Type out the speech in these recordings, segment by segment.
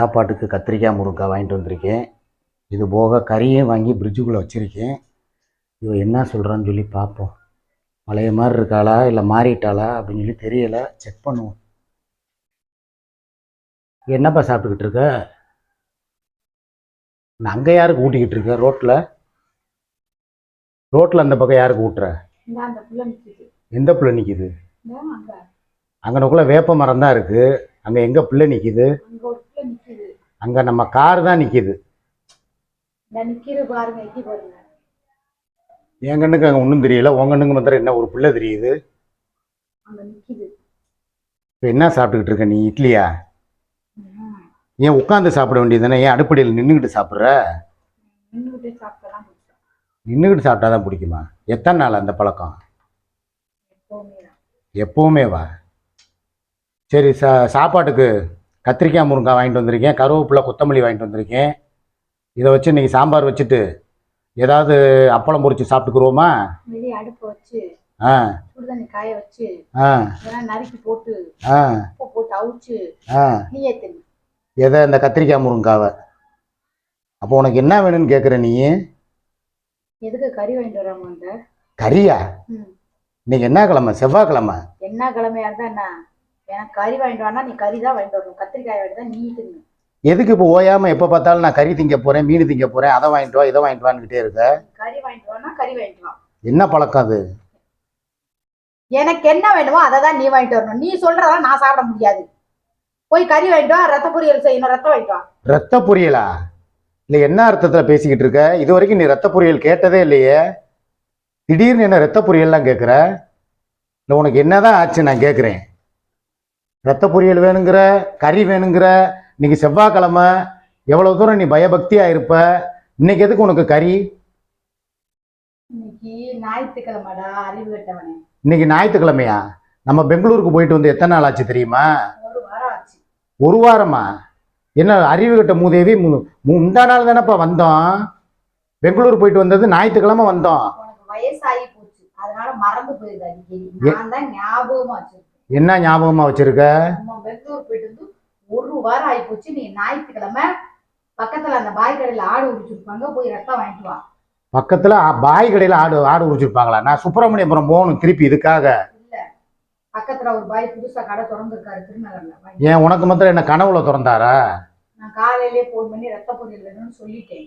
சாப்பாட்டுக்கு கத்திரிக்காய் முருங்கைக்காய் வாங்கிட்டு வந்திருக்கேன். இது போக கறியும் வாங்கி ஃப்ரிட்ஜுக்குள்ளே வச்சுருக்கேன். இவ என்ன சொல்கிறான்னு சொல்லி பார்ப்போம். பழைய மாதிரி இருக்காளா இல்லை மாறிட்டாளா அப்படின்னு சொல்லி தெரியலை. செக் பண்ணுவோம். என்னப்பா சாப்பிட்டுக்கிட்டு இருக்க? நான் அங்கே யாருக்கு ஊட்டிக்கிட்டு இருக்க? ரோட்டில் ரோட்டில் அந்த பக்கம் யாருக்கு ஊட்டுற? எந்த பிள்ளை நிற்கிது அங்கனக்குள்ளே வேப்ப மரம் தான் இருக்குது அங்கே எங்கே பிள்ளை நிற்கிது அங்க நம்ம கார் தான் நிற்கிது என் கண்ணுக்கு அங்கே ஒன்றும் தெரியல. உன் கண்ணுக்கு மாத்திரம் என்ன ஒரு பிள்ளை தெரியுது? இப்போ என்ன சாப்பிட்டுக்கிட்டு இருக்க நீ இட்லியா? ஏன் உட்காந்து சாப்பிட வேண்டியது தானே ஏன் அடுப்படியில் நின்றுக்கிட்டு சாப்பிட்ற? நின்றுக்கிட்டு சாப்பிட்டா தான் பிடிக்குமா? எத்தனை நாள் அந்த பழக்கம். எப்போவுமே வா சரி சா சாப்பாட்டுக்கு கத்திரிக்காய் முருங்காய் வாங்கிட்டு வந்திருக்கேன். கருவேப்பிலை கொத்தமல்லி வாங்கிட்டு வந்திருக்கேன். இதை வச்சு இன்னைக்கு சாம்பார் வச்சுட்டு ஏதாவது அப்பளம் பொரிச்சு சாப்பிட்டுக்குருவோமா? அடுப்பை வச்சு ஆ. சுடுதண்ணி காய வச்சு ஆ. நறுக்கி போட்டு ஆ. போட்டு அவிச்சு ஆ. நீயே தின்னு எதை? இந்த கத்திரிக்காய் முருங்காவை. அப்போ உனக்கு என்ன வேணும்னு கேட்குற நீ? எதுக்கு கறி வாங்கிட்டு வந்த கறியா. இன்னைக்கு என்ன கிழமை? செவ்வாய்க்கிழமை என்ன கிழமையா இருந்தா என்ன? எனக்கு கறி வாங்கிட்டு வானா நீ கறி தான் வாங்கிட்டு வரணும். கத்திரிக்காய் வாங்கிட்டு தான் நீ தின்னு. எதுக்கு இப்போ ஓயாமல் எப்போ பார்த்தாலும் நான் கறி திங்க போகிறேன் மீன் திங்க போகிறேன் அதை வாங்கிட்டு வா இதை வாங்கிட்டு வான்னுக்கிட்டே இருக்க? கறி வாங்கிட்டு வானா கறி வாங்கிட்டு வா. என்ன பழக்கம் அது? எனக்கு என்ன வேணுமோ அதை தான் நீ வாங்கிட்டு வரணும். நீ சொல்றதெல்லாம் நான் சாப்பிட முடியாது. போய் கறி வாங்கிட்டு வா ரத்த பொரியல் செய்யணும் ரத்தம் வாங்கிட்டு வா. ரத்த பொரியலா? இல்லை என்ன அர்த்தத்தில் பேசிக்கிட்டு இருக்க? இது வரைக்கும் நீ ரத்த பொரியல் கேட்டதே இல்லையே. திடீர்னு என்ன ரத்த பொரியல்லாம் கேட்குற? இல்லை உனக்கு என்னதான் ஆச்சு நான் கேட்குறேன். ரத்த பொரியல் வேணுங்கிற கறி வேணுங்கிற இன்னைக்கு செவ்வாய்க்கிழமை எவ்வளோ தூரம் நீ பயபக்தியாக இருப்ப? இன்னைக்கு எதுக்கு உனக்கு கறி? இன்னைக்கு ஞாயிற்றுக்கிழமையா? நம்ம பெங்களூருக்கு போயிட்டு வந்து எத்தனை நாள் ஆச்சு தெரியுமா? ஒரு வாரம் என்ன அறிவு கட்ட மூதேவி முந்தா நாள் தானப்பா வந்தோம். பெங்களூர் போயிட்டு வந்தது ஞாயிற்றுக்கிழமை வந்தோம். வயசாகி போச்சு. அதனால மறந்து போயிருது என்ன ஞாபகமா வச்சிருக்க? பெங்களூர் போயிட்டு வந்து ஒரு வாரம் ஆகி போச்சு நீ ஞாயிற்றுக்கிழமை பக்கத்துல அந்த பாய் கடையில ஆடு உடிச்சிருப்பாங்க போய் ரத்தம் வாங்கிட்டு வா. பக்கத்துல பாய் கடையில ஆடு ஆடு உரிச்சிருப்பாங்களா? நான் சுப்பிரமணியபுரம் போகணும் திருப்பி இதுக்காக. பக்கத்துல ஒரு பாய் புதுசா கடை திறந்திருக்காரு திருநகர்ல ஏன் உனக்கு மாத்திரம் என்ன கனவுல திறந்தாரா? நான் காலையிலே போன் பண்ணி ரத்த பொரியல் சொல்லிட்டேன்.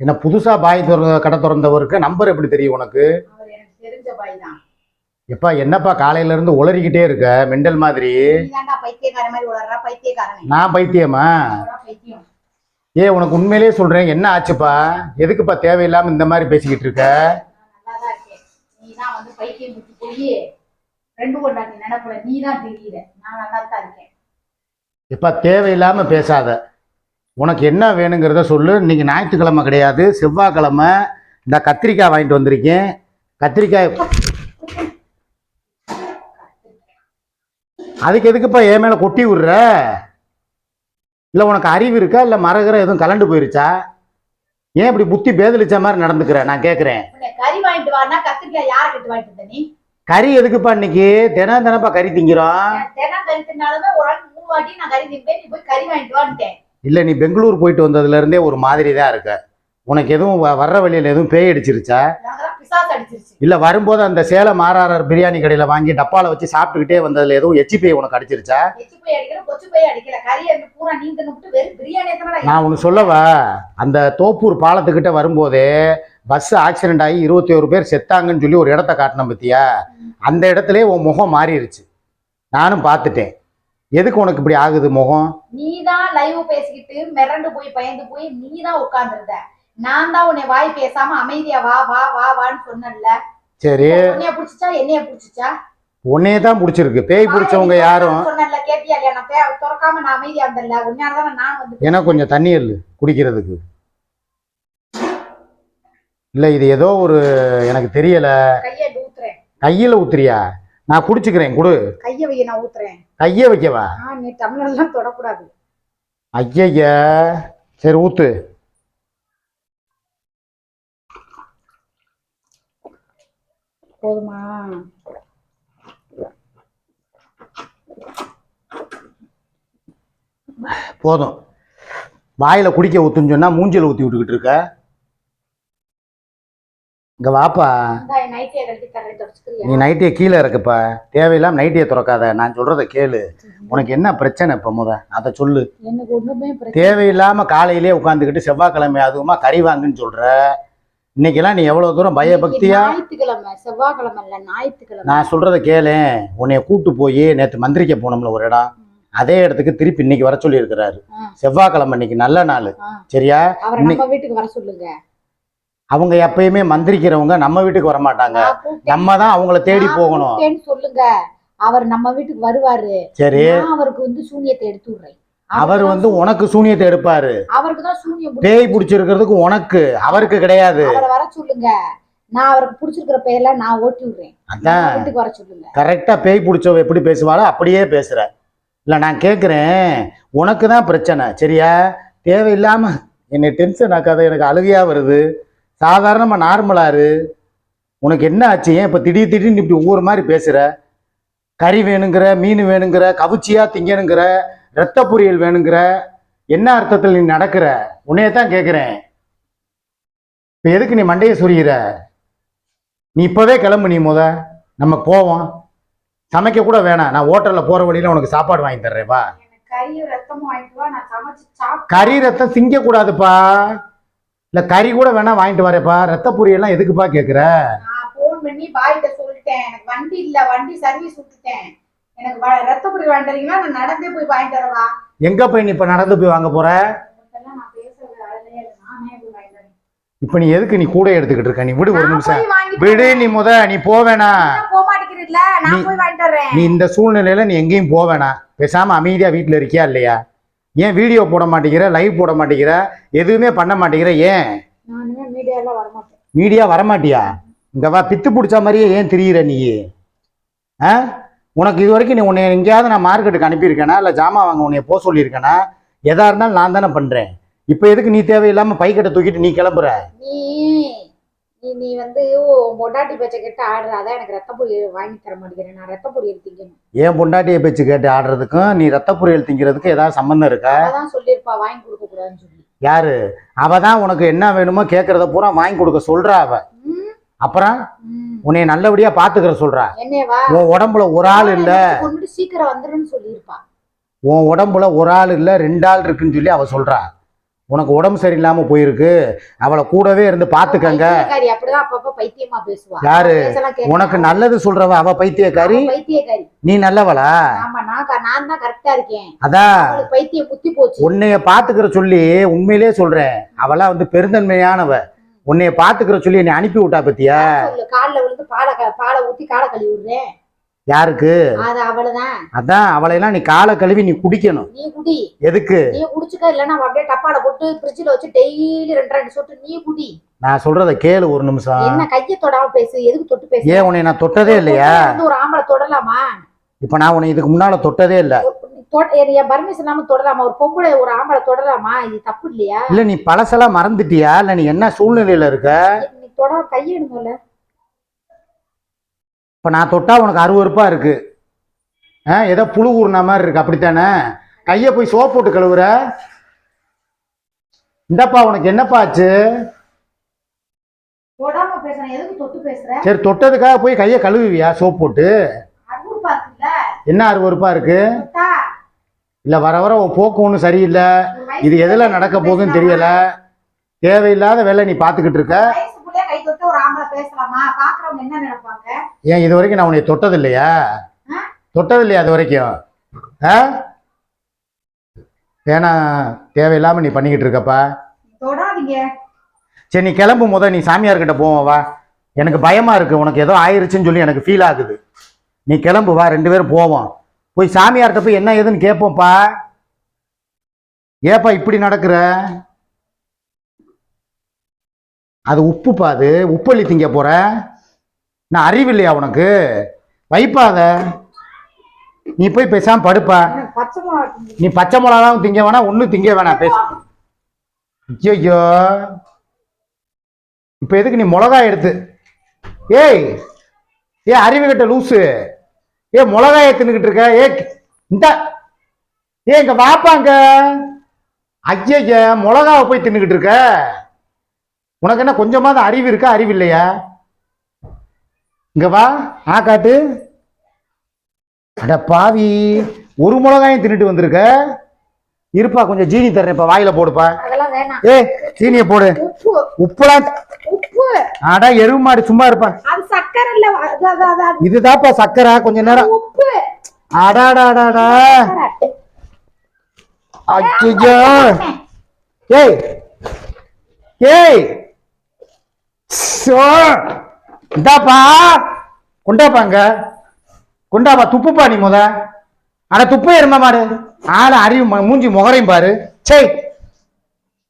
என்ன புதுசா பாய் திற கடை திறந்தவருக்கு நம்பர் எப்படி தெரியும் உனக்கு? அவர் எனக்கு தெரிஞ்ச பாய் தான். எப்பா என்னப்பா காலையில இருந்து உளறிக்கிட்டே இருக்க? மெண்டல் மாதிரி. நான் பைத்தியமா? ஏ உனக்கு உண்மையிலேயே சொல்றேன் என்ன ஆச்சுப்பா? எதுக்குப்பா தேவையில்லாம இந்த மாதிரி பேசிக்கிட்டு இருக்க? எப்பா தேவையில்லாம பேசாத. உனக்கு என்ன வேணுங்கிறத சொல்லு. இன்னைக்கு ஞாயிற்றுக்கிழமை கிடையாது. செவ்வாய்க்கிழமை இந்த கத்திரிக்காய் வாங்கிட்டு வந்திருக்கேன். கத்திரிக்காய் அதுக்கு எதுக்குப்பா என் மேல கொட்டி விடுற? இல்லை உனக்கு அறிவு இருக்கா? இல்லை மரகிற எதுவும் கலண்டு போயிருச்சா? ஏன் இப்படி புத்தி பேதலிச்ச மாதிரி நடந்துக்கிற? நான் கேட்குறேன் கறி வாங்கிட்டு வானா கத்திரிக்காய் யாரை கிட்ட வாங்கிட்டு வந்த நீ? கறி எதுக்குப்பா இன்னைக்கு? தினம் தினப்பா கறி திங்கிறோம். எனக்கு தினம் கறி தின்னாலுமே ஒரு ஆள் மூணு வாட்டி நான் கறி திம்பேன் நீ போய் கறி வாங்கிட்டு வான்ட்டேன். இல்லை நீ பெங்களூர் போயிட்டு வந்ததுல இருந்தே ஒரு மாதிரி தான் இருக்க. உனக்கு எதுவும் வர்ற வழியில் எதுவும் பேய் அடிச்சிருச்சா? இல்லை வரும்போது அந்த சேலம் ஆர்ஆர்ஆர் பிரியாணி கடையில் வாங்கி டப்பாவில் வச்சு சாப்பிட்டுக்கிட்டே வந்ததுல எதுவும் எச்சி பேய் உனக்கு அடிச்சிருச்சா? நான் ஒன்று சொல்லவா? அந்த தோப்பூர் பாலத்துக்கிட்ட வரும்போதே பஸ் ஆக்சிடென்ட் ஆகி இருபத்தி ஒரு பேர் செத்தாங்கன்னு சொல்லி ஒரு இடத்த காட்டினேன் பத்தியா? அந்த இடத்துல உன் முகம் மாறிடுச்சு நானும் பார்த்துட்டேன். எதுக்கு உனக்கு இப்படி ஆகுது முகம்? நீ தான் லைவ் பேசிக்கிட்டு மிரண்டு போய் பயந்து போய் நீ தான் உட்கார்ந்துருந்த. நான் தான் உன்னை வாய் பேசாம அமைதியா வா வா வா வான்னு சொன்னேன்ல. சரி. உன்னைய புடிச்சிச்சா என்னைய புடிச்சிச்சா? உன்னையே தான் பிடிச்சிருக்கு. பேய் பிடிச்சவங்க யாரும் சொன்னேன்ல கேட்டியா இல்லையா? நான் பே- திறக்காம நான் அமைதியா இருந்தேன்ல. உன்னாலதான் நான் வந்து ஏன்னா கொஞ்சம் தண்ணி இல்லு குடிக்கிறதுக்கு. இல்லை இது ஏதோ ஒரு எனக்கு தெரியலை. கையை ஊத்துறேன். கையில் ஊத்துறியா? நான் குடிச்சுக்கிறேன் குடு. கையை வைய நான் ஊத்துறேன். கையை வைக்கவா? நீ டம்ளர்லாம் தொடக்கூடாது. ஐயய்ய சரி ஊத்து. போதுமா? போதும். வாயில குடிக்க ஊத்துன்னு சொன்னா மூஞ்சில ஊத்தி விட்டுக்கிட்டு இருக்க. இங்க வாப்பா. நீ நைட்டியை கீழே இருக்குப்பா. தேவையில்லாம நைட்டியை திறக்காத. நான் சொல்றத கேளு. உனக்கு என்ன பிரச்சனை இப்ப முத? அதை சொல்லு. தேவையில்லாம காலையிலே உட்காந்துக்கிட்டு செவ்வாய்க்கிழமை அதுவுமா கறி வாங்குன்னு சொல்ற. இன்னைக்கெல்லாம் நீ எவ்வளவு தூரம் பயபக்தியா? ஞாயிற்றுக்கிழமை செவ்வாய்க்கிழமை இல்ல ஞாயிற்றுக்கிழமை. நான் சொல்றத கேளு. உன்னைய கூட்டு போய் நேத்து மந்திரிக்க போனோம்ல ஒரு இடம். அதே இடத்துக்கு திருப்பி இன்னைக்கு வர சொல்லி இருக்கிறாரு ஆ. செவ்வாய்க்கிழமை இன்னைக்கு நல்ல நாள். சரியா? நம்ம வீட்டுக்கு வர சொல்லுங்க. அவங்க எப்பயுமே மந்திரிக்கிறவங்க நம்ம வீட்டுக்கு வர மாட்டாங்க. நம்ம தான் அவங்கள தேடி போகணும். சொல்லுங்க. அவர் நம்ம வீட்டுக்கு வருவாரு. சரி. அவருக்கு வந்து சூனியத்தை எடுத்து விடுறேன். அவர் வந்து உனக்கு சூனியத்தை எடுப்பாரு. அவருக்கு தான் சூனியம். பேய் பிடிச்சிருக்கிறதுக்கு உனக்கு அவருக்கு கிடையாது. அவரை வர சொல்லுங்க. நான் அவருக்கு பிடிச்சிருக்கிற பெயர்ல நான் ஓட்டி விடுறேன். அதான் வீட்டுக்கு வர சொல்லுங்க. கரெக்டா பேய் பிடிச்சவ எப்படி பேசுவாளோ அப்படியே பேசுற. இல்ல நான் கேக்குறேன். உனக்கு தான் பிரச்சனை சரியா? தேவையில்லாம என்னை டென்ஷன் ஆக்காத எனக்கு அழுகையா வருது. சாதாரணமா நார்மலா இரு. உனக்கு என்ன ஆச்சு? ஏன் இப்ப திடீர் திடீர்னு இப்படி ஒவ்வொரு மாதிரி பேசுற? கறி வேணுங்கிற மீன் வேணுங்கிற கவுச்சியா திங்கணுங்கிற ரத்த பொரியல் வேணுங்கிற என்ன அர்த்தத்தில் நீ நடக்கிற? உன்னைய தான் கேட்குறேன். இப்போ எதுக்கு நீ மண்டையை சொரிகிற? நீ இப்போவே கிளம்பு நீ முத. நம்ம போவோம். சமைக்க கூட வேணாம். நான் ஹோட்டலில் போகிற வழியில் உனக்கு சாப்பாடு வாங்கி தர்றேன் வா. கறி ரத்தம் திங்கக்கூடாதுப்பா இல்லை கறி கூட வேணா வாங்கிட்டு வரேப்பா ரத்த பொரியெல்லாம் எதுக்குப்பா ஃபோன் பண்ணி பாய்கிட்ட சொல்லிட்டேன். எனக்கு வண்டி இல்ல. வண்டி சர்வீஸ் விட்டுட்டேன். எனக்கு ரத்த பொடி வாங்கிட்டீங்கன்னா நான் நடந்தே போய் வாங்கிட்டு வரவா? எங்கே போய் நீ இப்போ நடந்து போய் வாங்க போற? இப்போ நீ எதுக்கு நீ கூட எடுத்துக்கிட்டு இருக்க? நீ விடு ஒரு நிமிஷம். விடு. நீ முத நீ போவேணா நீ இந்த சூழ்நிலையில நீ எங்கேயும் போவேணா பேசாம அமைதியா வீட்டில் இருக்கியா இல்லையா? ஏன் வீடியோ போட மாட்டேங்கிற? லைவ் போட மாட்டேங்கிற? எதுவுமே பண்ண மாட்டேங்கிற? ஏன்? மீடியா வரமாட்டியா? இங்க வா பித்து பிடிச்ச மாதிரியே ஏன் திரியிற நீ? ஆ? உனக்கு இது வரைக்கும் நீ உன்னை எங்கேயாவது நான் மார்க்கெட்டுக்கு அனுப்பியிருக்கேனா? இல்லை ஜாமான் வாங்க உன்னைய போக சொல்லியிருக்கேனா? எதா இருந்தாலும் நான் தானே பண்றேன். இப்போ எதுக்கு நீ தேவையில்லாம பைக்கெட்டை தூக்கிட்டு நீ கிளம்புற? நீ நீ வந்து பொண்டாட்டி பேச்சை கேட்டு ஆடுற அதான் எனக்கு ரத்த பொடி வாங்கி தர மாட்டேங்கிறேன் நான் ரத்த பொடி எடுத்துக்கணும் ஏன் பொண்டாட்டியை பேச்சு கேட்டு ஆடுறதுக்கும் நீ ரத்த பொரியல் திங்கிறதுக்கும் ஏதாவது சம்மந்தம் இருக்கா? அதான் சொல்லியிருப்பா வாங்கி கொடுக்க கூடாதுன்னு சொல்லி. யாரு? அவ தான் உனக்கு என்ன வேணுமோ கேட்கறத பூரா வாங்கி கொடுக்க சொல்றா அவ. அப்புறம். உன்னை நல்லபடியா பாத்துக்கிற சொல்றா. உன் உடம்புல ஒரு ஆள் இல்ல. உன் உடம்புல ஒரு ஆள் இல்ல ரெண்டு ஆள் இருக்குன்னு சொல்லி அவ சொல்றா. உனக்கு உடம்பு சரியில்லாம போயிருக்கு. அவளை கூடவே இருந்து பாத்துக்கங்க. யாரு? உனக்கு நல்லது சொல்றவ அவ பைத்தியக்காரி? நீ நல்லவளா? அதான் உன்னைய பாத்துக்கிற சொல்லி உண்மையிலேயே சொல்றேன். அவளா வந்து பெருந்தன்மையானவ. உன்னைய பாத்துக்கிற சொல்லி என்னை அனுப்பி விட்டா பத்தியா? கால்ல விழுந்து பாலை பாலை ஊத்தி காலை கழுவி விடுறேன் யாருக்கு? அது அவளுதான். அதான் அவளையெல்லாம் நீ காலை கழுவி நீ குடிக்கணும். நீ குடி. எதுக்கு? நீ குடிச்சுக்க இல்லைன்னா அவ அப்படியே டப்பால போட்டு ஃப்ரிட்ஜில் வச்சு டெய்லி ரெண்டு ரெண்டு சொட்டு நீ குடி. நான் சொல்றத கேளு ஒரு நிமிஷம். என்ன கையை தொடாம பேசு எதுக்கு தொட்டு பேசு? ஏன் உன்னை நான் தொட்டதே இல்லையா? ஒரு ஆம்பளை தொடலாமா? இப்ப நான் உன்னை இதுக்கு முன்னால தொட்டதே இல்ல. தொட- என் பர்மிஷன் இல்லாம தொடலாமா ஒரு பொம்பளை ஒரு ஆம்பளை தொடலாமா இது தப்பு இல்லையா? இல்ல நீ பழசெல்லாம் மறந்துட்டியா? இல்ல நீ என்ன சூழ்நிலையில இருக்க? நீ தொட கையை எடுங்கல்ல இப்ப நான் தொட்டா உனக்கு அருவருப்பா இருக்கு. ஏதோ புழு ஊறின மாதிரி இருக்கு அப்படித்தானே? கைய போய் சோப் போட்டு கழுவுற? இந்தப்பா உனக்கு என்னப்பா ஆச்சு? சரி தொட்டதுக்காக போய் கையை கழுவுவியா சோப் போட்டு? என்ன அருவருப்பா இருக்கு? இல்ல வர வர உன் போக்கு ஒன்றும் சரியில்லை. இது எதுல நடக்க போகுதுன்னு தெரியல. தேவையில்லாத வேலை நீ பார்த்துக்கிட்டு இருக்க. ஏன் இது வரைக்கும் நான் உன்னை தொட்டது இல்லையா? தொட்டது இல்லையா அது வரைக்கும்? ஆ? ஏன்னா தேவையில்லாம நீ பண்ணிக்கிட்டு இருக்கப்பா. சரி நீ கிளம்பு முத நீ சாமியார்கிட்ட போவோம் வா. எனக்கு பயமா இருக்கு. உனக்கு ஏதோ ஆயிருச்சுன்னு சொல்லி எனக்கு ஃபீல் ஆகுது. நீ கிளம்பு வா. ரெண்டு பேரும் போவோம். போய் சாமியார்கிட்ட போய் என்ன ஏதுன்னு கேட்போம்ப்பா ஏப்பா இப்படி நடக்கிற? அது உப்புப்பா அது. உப்பள்ளி திங்க போற? நான் அறிவில்லையா உனக்கு? வைப்பாத. நீ போய் பேசாம படுப்பா. பச்சை மிளகா திங்க. நீ பச்சை மிளகாவும் திங்க வேணாம் ஒன்றும் திங்க வேணாம். பேச. ஐயோ இப்போ எதுக்கு நீ மிளகா எடுத்து? ஏய் ஏ அறிவு கட்ட லூசு. ஏ மிளகாய தின்னுக்கிட்டு இருக்க? ஏ இந்த ஏ இங்க வாப்பாங்க ஐயய்ய மிளகாவை போய் தின்னுக்கிட்டு இருக்க? உனக்கு என்ன கொஞ்சமாவது அறிவு இருக்கா? அறிவு இல்லையா? இங்க வா ஆ காட்டு. அட பாவி ஒரு மிளகாயும் தின்னுட்டு வந்திருக்க? இருப்பா கொஞ்சம் ஜீனி தர்றேன் இப்ப வாயில போடுப்பா. ஏய் சீனியை போடு. உப்பு. உப்புலாம் அட எருவு மாடு சும்மா இருப்பா. அது சக்கரை இல்ல இதுதான்ப்பா சக்கரை கொஞ்ச நேரம். உப்பு. அடாடாடாடா. அச்சோ ஏய். ஏய். சோ. இந்தாப்பா. கொண்டாப்பாங்க கொண்டாப்பா துப்புப்பா நீ முத. அட துப்பு எரும மாடு. ஆள அறிவு மூஞ்சி முகரையும் பாரு. சே